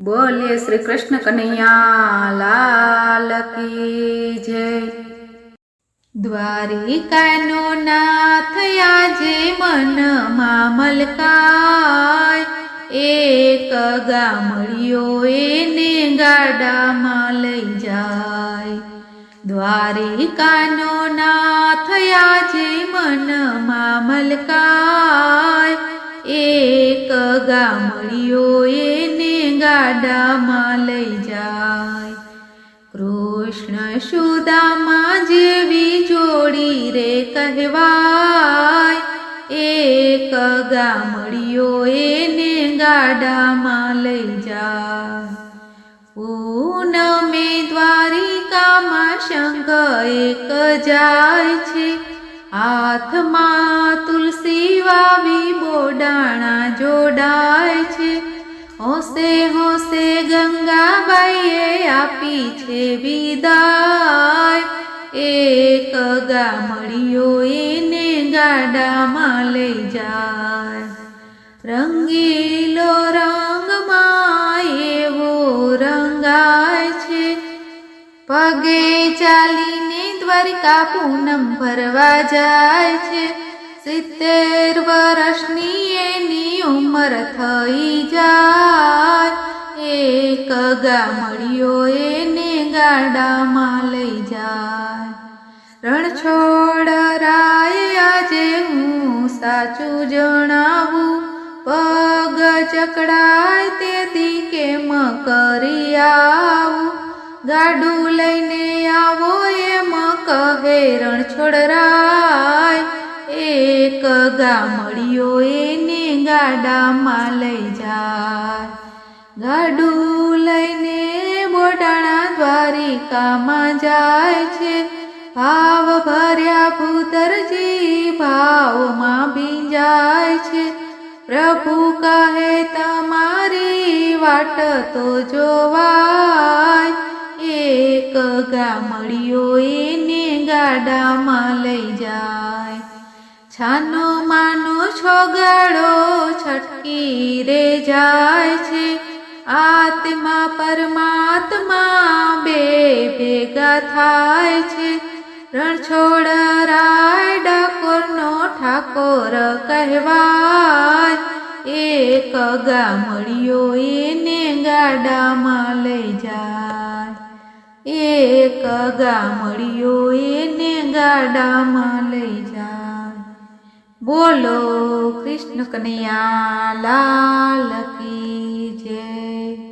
બોલીએ શ્રી કૃષ્ણ કનૈયા લાલ કી જય. દ્વારિકાનો નાથ આજે મનમાં મલકાય. એક ગામડિયો એને ગાડામાં લઈ જાય. દ્વારિકાનો નાથ આજે મનમાં મલકાય. એક ગામડિયો એને ગાડામાં લઈ જાય. કૃષ્ણ સુદામા જેવી જોડી રે કહેવાય. એક ગામડિયો એને ગાડામાં લઈ જાય. પૂનમે દ્વારિકામાં શંખ એક જાય છે. હાથમાં તુલસી વાવી બોડાણા જોડાય છે. હોસે હોસે ગંગાબાઈએ આપી છે વિદાય. એક ગામડીઓ એને ગાડામાં લઈ જાય. રંગીલો રંગમાં એવો રંગાય છે. પગે ચાલીને દ્વારકા પૂનમ ભરવા જાય છે. સિત્તેર વર્ષની એની ઉંમર થઈ જાય. એક ગામડિયો એને ગાડામાં લઈ જાય. રણછોડ રાય આજે હું સાચું જણાવું. પગ ચકડાય તેથી કેમ કરી આવું? ગાડું લઈને આવો એમ કહે રણછોડરાય. એક ગામડિયો એને ગાડામાં લઈ જાય. ગાડું લઈને બોટાણા દ્વારિકામાં જાય છે. ભાવ ભર્યા ભૂતરજી ભાવમાં ભીંજાય છે. પ્રભુ કહે, તમારી વાટ તો એક ગામડિયો એને ગાડામાં લઈ જાય. છાનો માનો છોગાડો છટકી રે જાય છે. આત્મા પરમાત્મા બે ભેગા થાય છે. રણછોડ રાય ડાકોરનો ઠાકોર કહેવાય. એક ગામડિયો એને ગાડામાં લઈ જાય. એક ગામડિયો એને ગાડામાં લઈ જા. બોલો કૃષ્ણ કનૈયા લાલ કી જય.